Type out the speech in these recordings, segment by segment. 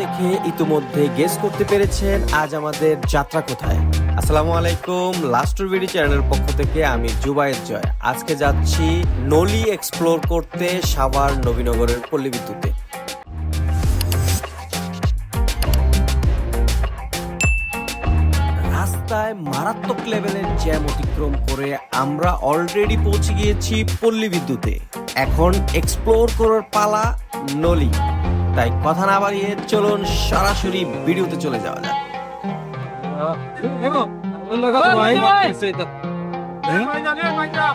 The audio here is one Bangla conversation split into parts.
দেখে ইতিমধ্যে গেস করতে পেরেছেন আজ আমাদের যাত্রা কোথায়। আসসালামু আলাইকুম লাস্ট ভিডিও চ্যানেলের পক্ষ থেকে আমি জুবাইর জয়। আজকে যাচ্ছি নলি এক্সপ্লোর করতে সাভার নবীনগরের পল্লী বিদ্যুতে। রাস্তায় মারাত্মক লেভেলের জ্যাম অতিক্রম করে আমরা অলরেডি পৌঁছে গিয়েছি পল্লী বিদ্যুতে। এখন এক্সপ্লোর করার পালা নলি। তাই কথা না বাড়িয়ে চলুন সরাসরি ভিডিওতে চলে যাওয়া যাক।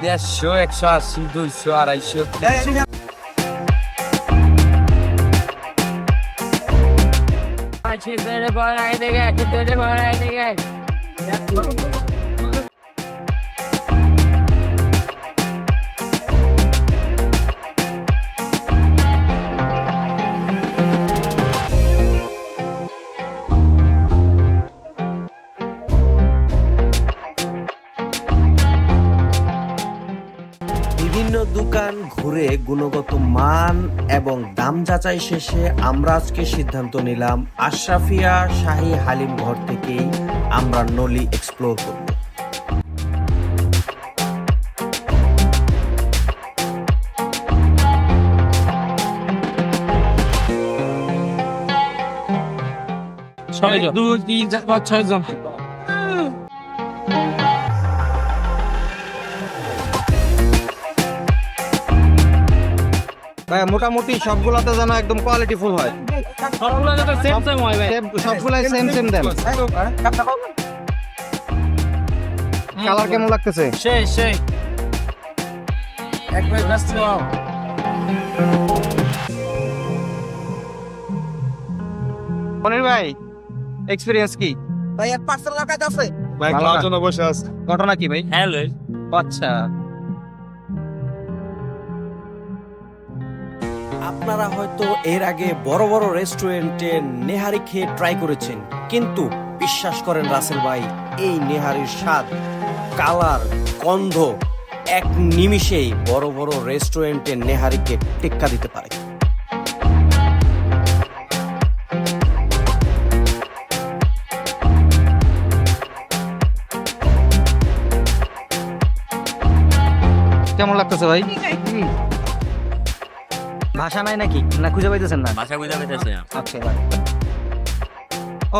দেড়শো একশো আশি দুইশো আড়াইশো বিভিন্ন দোকান ঘুরে গুণগত মান এবং দাম যাচাই শেষে আমরা আজকে সিদ্ধান্ত নিলাম আশরাফিয়া শাহী হালিম ঘর থেকেই আমরা নলি এক্সপ্লোর করব। ছয়জন দুই তিন চার পাঁচ ছয়জন ভাই মোটামুটি সবগুলাতে যেন একদম কোয়ালিটি ফুল হয়। সবগুলো যাতে সেম সেম হয় ভাই। সবগুলাই সেম সেম দেন। কালার কেমন লাগতেছে? সেই সেই। একবার ব্যস্ত। হও। মনির ভাই এক্সপিরিয়েন্স কি? ভাই এক পার্সেল লাগাতে আছে। ভাই খাওয়ার জন্য বসে আছে ঘটনা কি ভাই? হ্যালো। আচ্ছা। আপনারা হয়তো এর আগে বড় বড় রেস্টুরেন্টে নেহারি খেয়ে ট্রাই করেছেন কিন্তু বিশ্বাস করেন রাসেল ভাই এই নেহারির স্বাদ কালার গন্ধ এক নিমিষেই বড় বড় রেস্টুরেন্টে নেহারিকে টেক্কা দিতে পারে। কেমন লাগতেছে ভাই? ভাষা নাই নাকি? না খুঁজে পাইতেছেন না? বাসা বুঝা পেতেছে আচ্ছা ভাই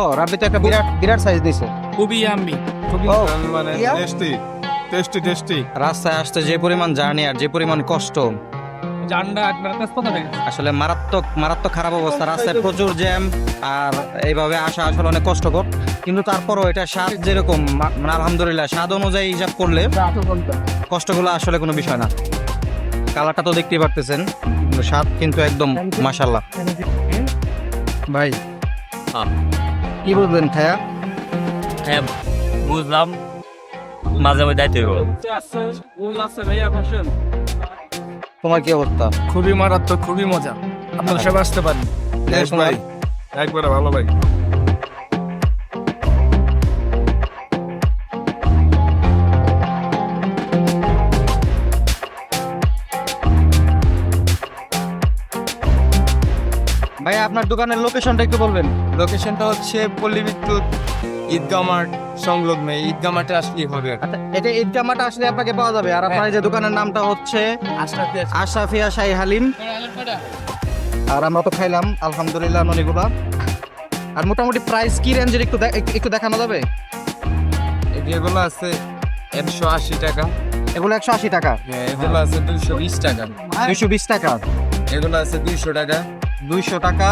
ও রাব্বি তো একটা বিরাট বিরাট সাইজ দিছে। খুবই আমি ও মানে টেস্টি টেস্টি টেস্টি রাস্তায় আসতে যে পরিমাণ জার্নি আর যে পরিমাণ কষ্ট জান্ডা একবার আসলে মারাত্মক মারাত্মক খারাপ অবস্থা। রাস্তায় প্রচুর জ্যাম আর এইভাবে আসা আসলে অনেক কষ্টকর। কিন্তু তারপরও এটা স্বাদ যেরকম মানে আলহামদুলিল্লাহ স্বাদ অনুযায়ী হিসাব করলে কষ্টগুলো আসলে কোনো বিষয় না। কালারটা তো দেখতেই পারতেছেন। স্বাদ কিন্তু একদম মাশাল্লাহ ভাই হ্যাঁ। কি বলবেন খায়া? হ্যাঁ বুঝলাম। মাঝে মাঝে দায়িত্ব তোমার কি অবস্থা? খুবই মারাত্মক খুবই মজা। আপনারা সবাই আসতে পারেন। একবারে ভালো ভাই। ভাই আপনার দোকানের লোকেশনটা একটু বলবেন। লোকেশনটা হচ্ছে পল্লী বিদ্যুৎ ঈদগাহ মাঠ সংলগ্ন। ঈদগাহ মাঠে আসলেই হবে আচ্ছা এটা ঈদগাহ মাঠে আসলে আপনাকে পাওয়া যাবে। আর আপনার যে দোকানের নামটা হচ্ছে আশরাফিয়া শাহী। হালিম। আর আমরা তো খাইলাম আলহামদুলিল্লাহ ননিগুলা। আর মোটামুটি প্রাইস কি রেঞ্জের একটু- একটু দেখানো যাবে? এগুলো আছে একশো আশি টাকা। এগুলো একশো আশি টাকা। হ্যাঁ, এগুলো আছে দুইশো বিশ টাকা। দুইশো বিশ টাকা। এগুলো আছে দুইশো টাকা। দুইশো টাকা।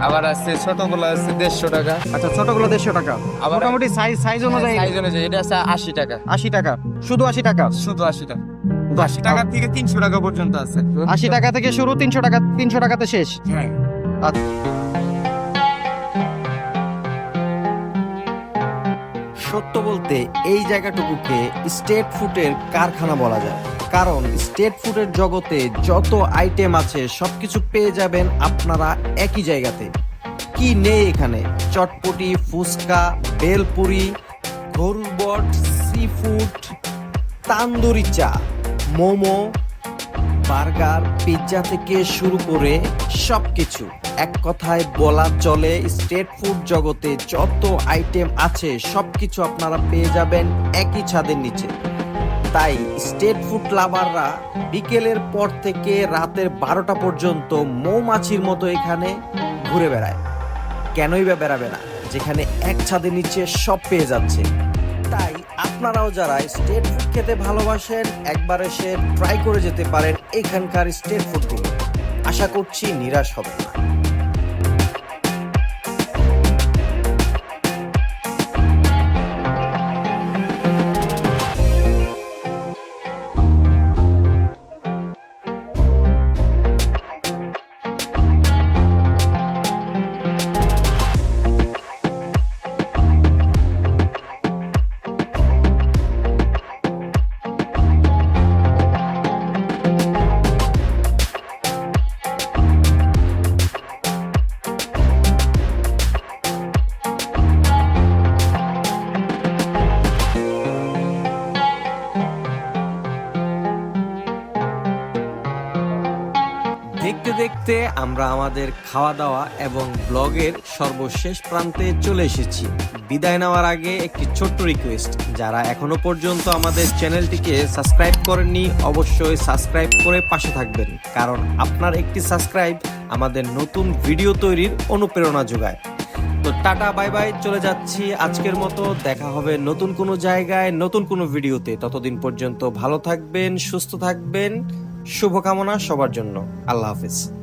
আবার আছে ছোটগুলো আছে দেড়শো টাকা। আচ্ছা ছোটগুলো দেড়শো টাকা। আবার- মোটামুটি সাইজ সাইজ অনুযায়ী। সাইজ অনুযায়ী এটা আছে আশি টাকা। আশি টাকা। শুধু আশি টাকা? শুধু আশি টাকা। আশি টাকা থেকে তিনশো টাকা পর্যন্ত আছে। আশি টাকা থেকে শুরু তিনশো টাকা তিনশো টাকাতে শেষ? হ্যাঁ। আচ্ছা। সত্য বলতে এই জায়গাটুকুকে স্টেট ফুডের কারখানা বলা যায়। কারণ স্টেট ফুডের জগতে যত আইটেম আছে, সবকিছু পেয়ে যাবেন আপনারা একই জায়গাতে। কি নেই এখানে? চটপটি, ফুচকা, বেলপুরি, গরুর বট সি ফুড তান্দুরি চা, মোমো, বার্গার, পিৎজা থেকে শুরু করে সব কিছু এক কথায় বলা চলে স্ট্রিট ফুড জগতে যত আইটেম আছে সব কিছু আপনারা পেয়ে যাবেন একই ছাদের নিচে। তাই স্টেট ফুড লাভাররা বিকেলের পর থেকে রাতের বারোটা পর্যন্ত মৌমাছির মতো এখানে ঘুরে বেড়ায়। কেনই বা বেড়াবে না? যেখানে এক ছাদের নিচে সব পেয়ে যাচ্ছে। তাই আপনারাও যারা স্টেট ফুড খেতে ভালোবাসেন, একবার এসে ট্রাই করে যেতে পারেন এখানকার স্টেট ফুডগুলো। আশা করছি নিরাশ হবে না। দেখতে আমরা আমাদের খাওয়া দাওয়া এবং ব্লগের সর্বশেষ প্রান্তে চলে এসেছি। বিদায় নেওয়ার আগে একটি ছোট্ট রিকোয়েস্ট যারা এখনও পর্যন্ত আমাদের চ্যানেলটিকে সাবস্ক্রাইব করেননি, অবশ্যই সাবস্ক্রাইব করে পাশে থাকবেন, কারণ আপনার একটি সাবস্ক্রাইব আমাদের নতুন ভিডিও তৈরির অনুপ্রেরণা যোগায়। তো টাটা বাই বাই চলে যাচ্ছি আজকের মতো, দেখা হবে নতুন কোনো জায়গায়, নতুন কোনো ভিডিওতে ততদিন পর্যন্ত ভালো থাকবেন, সুস্থ থাকবেন। শুভকামনা সবার জন্য। আল্লাহ হাফিজ।